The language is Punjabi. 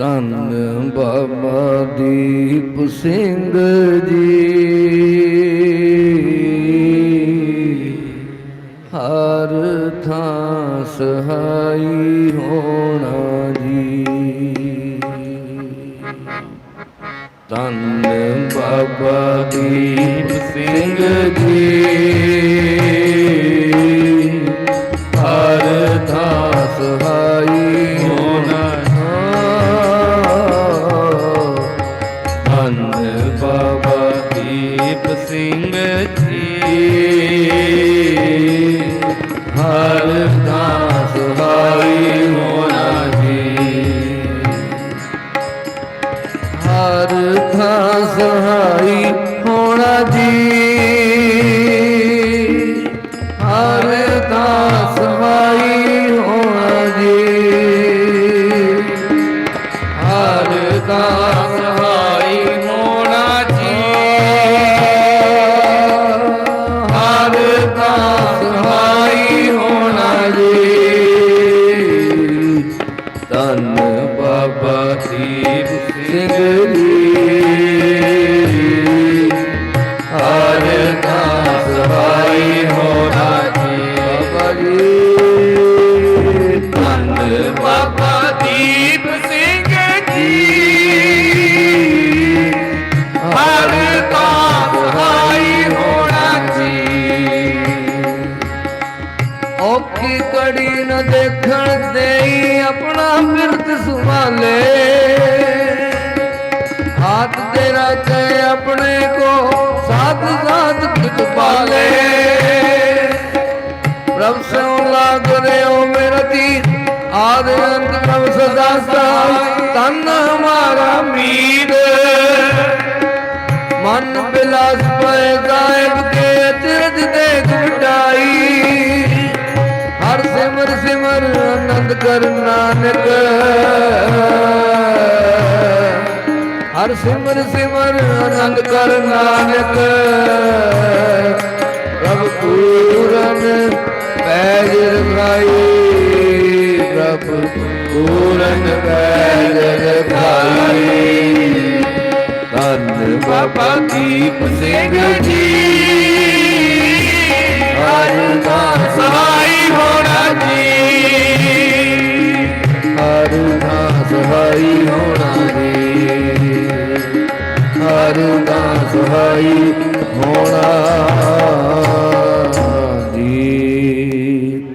ਧੰਨ ਬਾਬਾ ਦੀਪ ਸਿੰਘ ਜੀ। ਹਰ ਥਾਂ ਸਹਾਈ ਹੋਣਾ ਜੀ। ਧੰਨ ਬਾਬਾ ਦੀਪ ਸਿੰਘ ਜੀ। ਧੰਨ ਬਾਬਾ ਦੀਪ ਸਿੰਘ ਜੀ। ਹਰ ਥਾਂ ਸਹਾਈ ਹੋਣਾ ਜੀ। ਹਰ ਥਾਂ ਸਹਾਈ ਹੋਣਾ ਜੀ। ਹਰ ਥਾਂ ਸਹਾਈ ਹੋਣਾ ਜੀ। ਹਰ ਥਾਂ ਧੰਨ ਬਾਬਾ ਦੀਪ ਸਿੰਘ ਔਖੀ ਕੜੀ ਨ ਦੇਖਣ ਦੇਈ ਆਪਣਾ ਬਿਰਤ ਸੰਭਾਲੇ। ਹੱਥ ਤੇਰਾ ਕਹੇ ਆਪਣੇ ਕੋ, ਸਾਧ ਸਾਧ ਖਿਤ ਪਾਲੇ। ਪ੍ਰਭ ਸੋ ਲਾਗ ਰਿਓ ਮੇਰਾ ਦੀ ਆਦ ਅੰਤ ਪ੍ਰਭ ਸਦਾ ਸਹਾਈ ਤਨ ਹਮਾਰਾ ਮੀਰ। ਮਨ ਬਿਲਾਸ ਪਏ ਆਨੰਦ ਕਰ ਨਾਨਕ। ਹਰ ਸਿਮਰ ਸਿਮਰ ਆਨੰਦ ਕਰ ਨਾਨਕ। ਪ੍ਰਭ ਪੂਰਨ ਪੈਜ ਰਖਾਈ। ਪ੍ਰਭ ਪੂਰਨ ਪੈਜ ਰਖਾਈ। ਧੰਨ ਬਾਬਾ ਦੀਪ ਸਿੰਘ ਜੀ। ਹਰ ਸਹਾਈ ਹੋਣਾ ਜੀ ਹਰ ਦਾ ਸਹਾਈ